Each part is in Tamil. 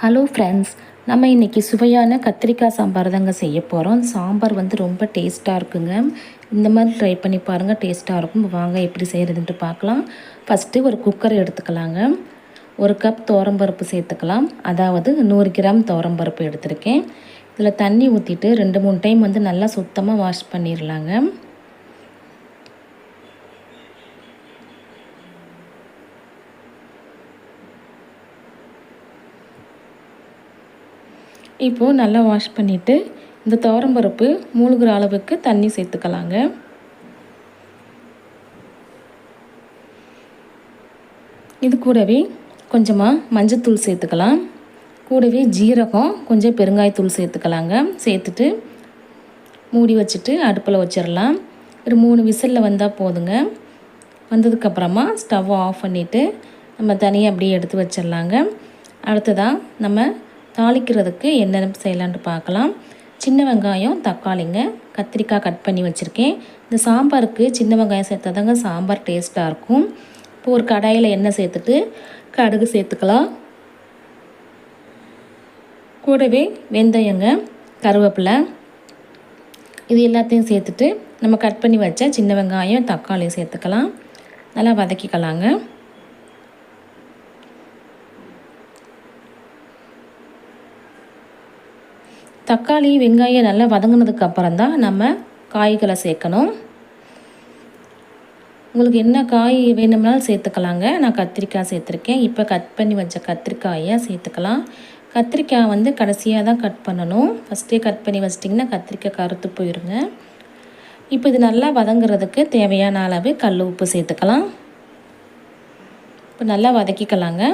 ஹலோ ஃப்ரெண்ட்ஸ் நம்ம இன்றைக்கி சுவையான கத்திரிக்காய் சாம்பார் தாங்க செய்ய போகிறோம் சாம்பார் வந்து ரொம்ப டேஸ்ட்டாக இருக்குங்க. இந்த மாதிரி ட்ரை பண்ணி பாருங்கள் டேஸ்ட்டாக இருக்கும். வாங்க எப்படி செய்கிறதுன்ட்டு பார்க்கலாம். ஃபஸ்ட்டு ஒரு குக்கர் எடுத்துக்கலாங்க. ஒரு கப் தோரம்பருப்பு சேர்த்துக்கலாம். அதாவது நூறு கிராம் தோரம்பருப்பு எடுத்திருக்கேன். இதில் தண்ணி ஊற்றிட்டு ரெண்டு மூணு டைம் வந்து நல்லா சுத்தமாக வாஷ் பண்ணிடலாங்க இப்போது நல்லா வாஷ் பண்ணிவிட்டு இந்த துவரம்பருப்பு மூழ்கிற அளவுக்கு தண்ணி சேர்த்துக்கலாங்க. இது கூடவே கொஞ்சமாக மஞ்சத்தூள் சேர்த்துக்கலாம். கூடவே ஜீரகம் கொஞ்சம் பெருங்காயத்தூள் சேர்த்துக்கலாங்க. சேர்த்துட்டு மூடி வச்சுட்டு அடுப்பில் வச்சிடலாம் ஒரு மூணு விசிலில் வந்தால் போதுங்க. வந்ததுக்கப்புறமா ஸ்டவ் ஆஃப் பண்ணிவிட்டு நம்ம தனியாக அப்படியே எடுத்து வச்சிடலாங்க அடுத்ததாக நம்ம தாளிக்கிறதுக்கு என்னென்ன செய்யலான்ட்டு பார்க்கலாம். சின்ன வெங்காயம் தக்காளிங்க கத்திரிக்காய் கட் பண்ணி வச்சுருக்கேன். இந்த சாம்பாருக்கு சின்ன வெங்காயம் சேர்த்தா தாங்க சாம்பார் டேஸ்ட்டாக இருக்கும். இப்போ ஒரு கடாயில் எண்ணெய் சேர்த்துட்டு கடுகு சேர்த்துக்கலாம். கூடவே வெந்தயங்க கருவேப்பிலை இது எல்லாத்தையும் சேர்த்துட்டு நம்ம கட் பண்ணி வச்ச சின்ன வெங்காயம் தக்காளியும் சேர்த்துக்கலாம். நல்லா வதக்கிக்கலாங்க. தக்காளி வெங்காயம் நல்லா வதங்கினதுக்கு அப்புறம் தான் நம்ம காய்களை சேர்க்கணும். உங்களுக்கு என்ன காய் வேணும்னாலும் சேர்த்துக்கலாங்க. நான் கத்திரிக்காய் சேர்த்துருக்கேன். இப்போ கட் பண்ணி வச்ச கத்திரிக்காயை சேர்த்துக்கலாம். கத்திரிக்காய் வந்து கடைசியாக தான் கட் பண்ணணும். ஃபஸ்ட்டே கட் பண்ணி வச்சிட்டிங்கன்னா கத்திரிக்காய் கருத்து போயிருங்க. இப்போ இது நல்லா வதங்குறதுக்கு தேவையான அளவு கல் உப்பு சேர்த்துக்கலாம். இப்போ நல்லா வதக்கிக்கலாங்க.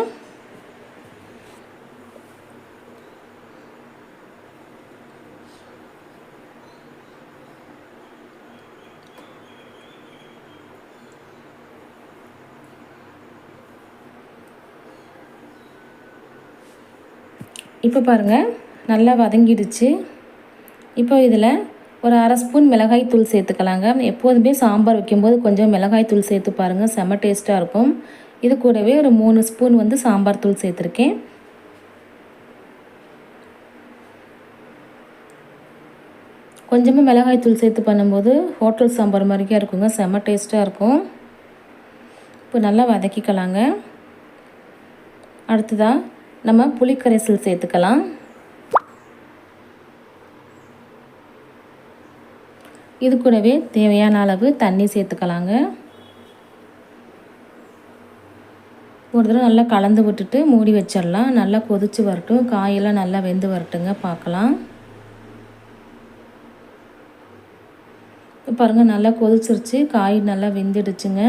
இப்போ பாருங்கள் நல்லா வதங்கிடுச்சு. இப்போ இதில் ஒரு அரை ஸ்பூன் மிளகாய் தூள் சேர்த்துக்கலாங்க. எப்போதுமே சாம்பார் வைக்கும்போது கொஞ்சம் மிளகாய் தூள் சேர்த்து பாருங்கள் செம்ம டேஸ்ட்டாக இருக்கும். இது கூடவே ஒரு மூணு ஸ்பூன் வந்து சாம்பார் தூள் சேர்த்துருக்கேன். கொஞ்சமாக மிளகாய் தூள் சேர்த்து பண்ணும்போது ஹோட்டல் சாம்பார் மாதிரிக்கே இருக்குங்க செம டேஸ்ட்டாக இருக்கும். இப்போ நல்லா வதக்கிக்கலாங்க. அடுத்ததாக நம்ம புளிக்கரைசல் சேர்த்துக்கலாம். இது கூடவே தேவையான அளவு தண்ணி சேர்த்துக்கலாங்க. ஒரு தடவை நல்லா கலந்து விட்டுட்டு மூடி வச்சிடலாம். நல்லா கொதித்து வரட்டும். காயெல்லாம் நல்லா வெந்து வரட்டுங்க. பார்க்கலாம். பாருங்கள் நல்லா கொதிச்சிருச்சு. காய் நல்லா வெந்துடுச்சுங்க.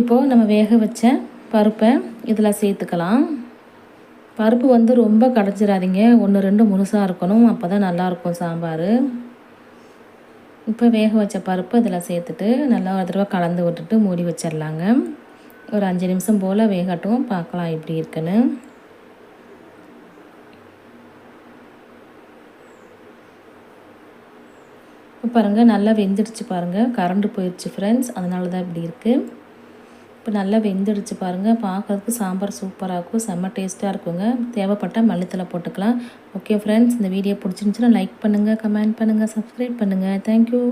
இப்போது நம்ம வேக வச்ச பருப்பை இதில் சேர்த்துக்கலாம். பருப்பு வந்து ரொம்ப கடைச்சிடாதீங்க ஒன்று ரெண்டு முழுசாக இருக்கணும். அப்போ தான் நல்லாயிருக்கும் சாம்பார். இப்போ வேக வச்ச பருப்பு இதில் சேர்த்துட்டு நல்லா ஒரு தடவை கலந்து விட்டுட்டு மூடி வச்சிடலாங்க. ஒரு அஞ்சு நிமிஷம் போல் வேகட்டும். பார்க்கலாம் எப்படி இருக்குன்னு. பாருங்கள் நல்லா வெந்துடுச்சு பாருங்கள் கரண்டு போயிடுச்சு ஃப்ரெண்ட்ஸ் அதனால தான் இப்படி இருக்குது இப்போ நல்லா வெந்துடுச்சு பாருங்கள் பார்க்கறதுக்கு சாம்பார் சூப்பராக இருக்கும். செம்ம டேஸ்ட்டாக இருக்குங்க. தேவைப்பட்டால் மல்லித்தலை போட்டுக்கலாம். ஓகே ஃப்ரெண்ட்ஸ் இந்த வீடியோ பிடிச்சிருந்துச்சுன்னா லைக் பண்ணுங்கள் கமெண்ட் பண்ணுங்கள் சப்ஸ்கிரைப் பண்ணுங்கள் தேங்க்யூ